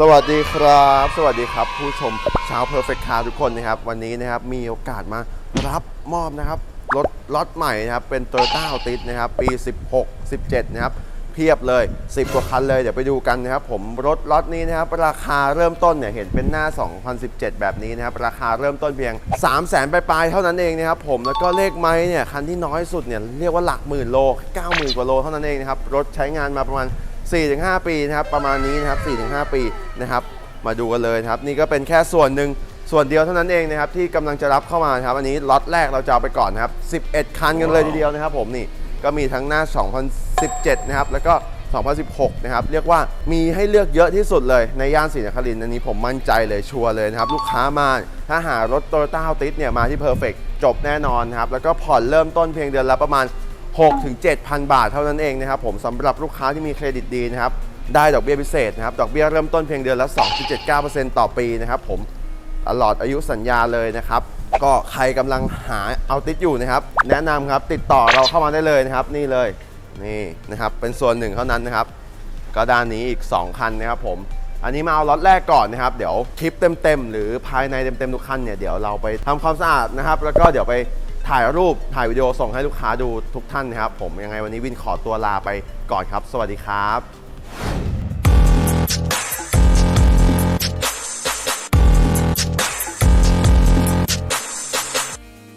สวัสดีครับ สวัสดีครับ ผู้ชมชาว Perfect Car ทุกคนนะครับ วันนี้นะครับมีโอกาสมารับมอบนะครับรถล็อตใหม่นะครับเป็น Toyota Altis นะครับปี 16 17 นะครับ เพียบเลย 10 กว่าคันเลย เดี๋ยวไปดูกันนะครับ ผมรถล็อตนี้นะครับ ราคาเริ่มต้นเนี่ยเห็นเป็นหน้า 2017 แบบนี้นะครับ ราคาเริ่มต้นเพียง 3 0 0 0 0 0ปลายๆเท่านั้นเองนะครับผมแล้วก็เลขไม้เนี่ยคันที่น้อยสุดเนี่ยเรียกว่าหลักหมื่นโล 90,000 กว่าโลเท่านั้นเองนะครับรถใช้งานมาประมาณ 4-5 ปีนะครับประมาณนี้นะครับ4-5 ปีนะครับมาดูกันเลยครับนี่ก็เป็นแค่ส่วนหนึ่งส่วนเดียวเท่านั้นเองนะครับที่กำลังจะรับเข้ามาครับอันนี้ล็อตแรกเราจะเอาไปก่อนนะครับ 11 คันกันเลยทีเดียวนะครับผมนี่ก็มีทั้งหน้า 2017 นะครับแล้วก็ 2016 นะครับเรียกว่ามีให้เลือกเยอะที่สุดเลยในย่านศรีนครินทร์อันนี้ผมมั่นใจเลยชัวร์เลยนะครับลูกค้ามาถ้าหารถโตโยต้าติสเนี่ยมาที่เพอร์เฟกจบแน่นอนนะครับแล้วก็ผ่อนเริ่มต้นเพียงเดือนละประมาณ 6 ถึง 7,000 บาทเท่านั้นเองนะครับผมสำหรับลูกค้าที่มีเครดิตดีนะครับได้ดอกเบี้ยพิเศษนะครับดอกเบี้ยเริ่มต้นเพียงเดือนละ 2.79%ต่อปีนะครับผมตลอดอายุสัญญาเลยนะครับ ก็ใครกำลังหาเอาติดอยู่นะครับ แนะนำครับติดต่อเราเข้ามาได้เลยนะครับ นี่เลยนี่นะครับเป็นส่วนหนึ่งเท่านั้นนะครับ ก็ด้านนี้อีก 2 คันนะครับผมอันนี้มาเอาล็อตแรกก่อนนะครับ เดี๋ยวคลิปเต็มๆ หรือภายในเต็มๆ ทุกคันเนี่ยเดี๋ยวเราไปทำความสะอาดนะครับ แล้วก็เดี๋ยวไป ถ่ายรูปถ่ายวิดีโอส่งให้ลูกค้าดูทุกท่านนะครับผมยังไงวันนี้วินขอตัวลาไปก่อนครับ สวัสดีครับ